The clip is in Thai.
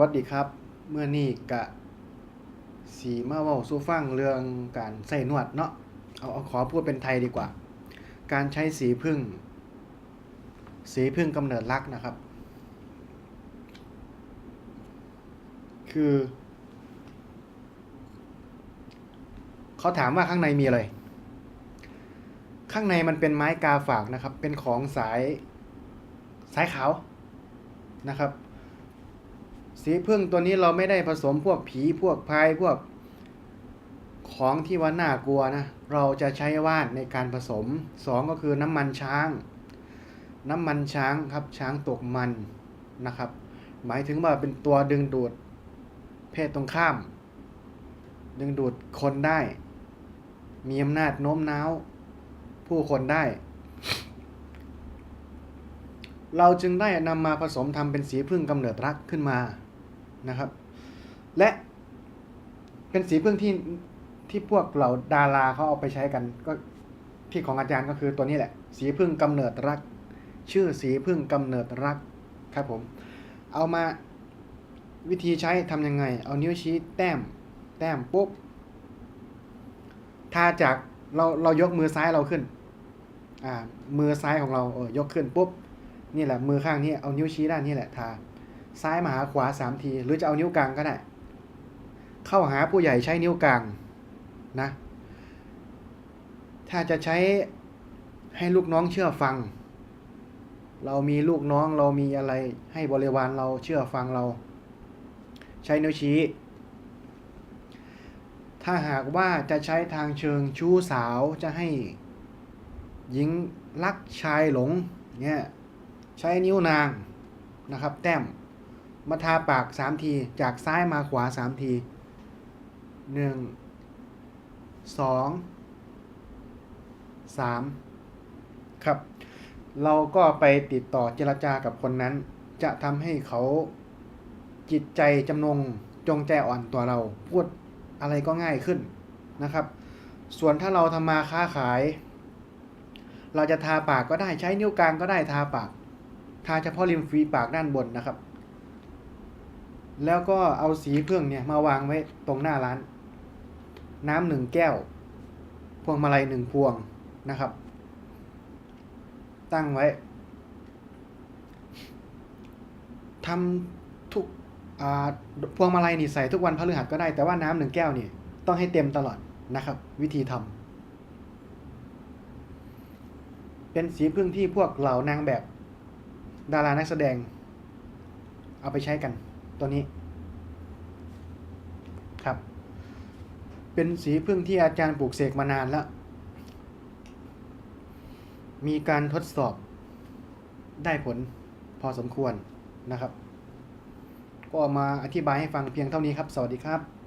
วัสดีครับ เมื่อนี้กะสีมาเว้าสู่ฟังเรื่องการใส่นวดเนาะเอาเอาขอพูดเป็นไทยดีกว่า การใช้สีพึ่ง สีพึ่งกำเนิดรักนะครับ คือ เขาถามว่าข้างในมีอะไร ข้างในมันเป็นไม้กาฝากนะครับ เป็นของสายสายขาวนะครับ สีพึ่งตัวนี้เราไม่ได้ผสมพวกผีพวกพายพวกของที่ว่าน่ากลัวนะ เราจะใช้ว่านในการผสมสองก็คือน้ำมันช้าง น้ำมันช้างครับช้างตกมันนะครับ หมายถึงว่าเป็นตัวดึงดูดเพศตรงข้าม ดึงดูดคนได้ มีอำนาจโน้มน้าวผู้คนได้ เราจึงได้นำมาผสมทำเป็นสีพึ่งกำเนิดรักขึ้นมา นะครับ และเป็นสีพึ่งที่ที่พวกเหล่าดาราเขาเอาไปใช้กันก็ที่ของอาจารย์ก็คือตัวนี้แหละ สีพึ่งกำเนิดรัก ชื่อสีพึ่งกำเนิดรักครับผม เอามาวิธีใช้ทำยังไง เอานิ้วชี้แต้ม แต้มปุ๊บถ้าจากเราเรายกมือซ้ายเราขึ้น อ่า มือซ้ายของเราเออยกขึ้นปุ๊บนี่แหละมือข้างนี้เอานิ้วชี้ด้านนี้แหละทา ซ้ายมาหาขวาสามที หรือจะเอานิ้วกลางก็ได้เข้าหาผู้ใหญ่ใช้นิ้วกลางนะ ถ้าจะใช้ให้ลูกน้องเชื่อฟัง เรามีลูกน้องเรามีอะไรให้บริวารเราเชื่อฟังเรา ใช้นิ้วชี้ ถ้าหากว่าจะใช้ทางเชิงชู้สาวจะให้หญิงรักชายหลงเนี่ยใช้นิ้วนางนะครับ แต้ม มาทาปากสามที จากซ้ายมาขวาสามทีหนึ่งสองสามครับ เราก็ไปติดต่อเจรจากับคนนั้น จะทำให้เขาจิตใจจำนงจงใจอ่อนตัวเรา พูดอะไรก็ง่ายขึ้นนะครับ ส่วนถ้าเราทำมาค้าขาย เราจะทาปากก็ได้ใช้นิ้วกลางก็ได้ทาปาก ทาเฉพาะริมฝีปากด้านบนนะครับ แล้วก็เอาสีเครื่องเนี่ยมาวางไว้ตรงหน้าร้าน น้ำหนึ่งแก้ว พวงมาลัยหนึ่งพวงนะครับ ตั้งไว้ทำทุกพวงมาลัยนี่ใส่ทุกวันพฤหัสก็ได้ แต่ว่าน้ำหนึ่งแก้วนี่ต้องให้เต็มตลอดนะครับ วิธีทำเป็นสีพึ่งที่พวกเหล่านางแบบ ดารานักแสดง เอาไปใช้กัน ตัวนี้ครับ เป็นสีพึ่งที่อาจารย์ปลูกเสกมานานแล้ว มีการทดสอบได้ผลพอสมควรนะครับ ก็มาอธิบายให้ฟังเพียงเท่านี้ครับ สวัสดีครับ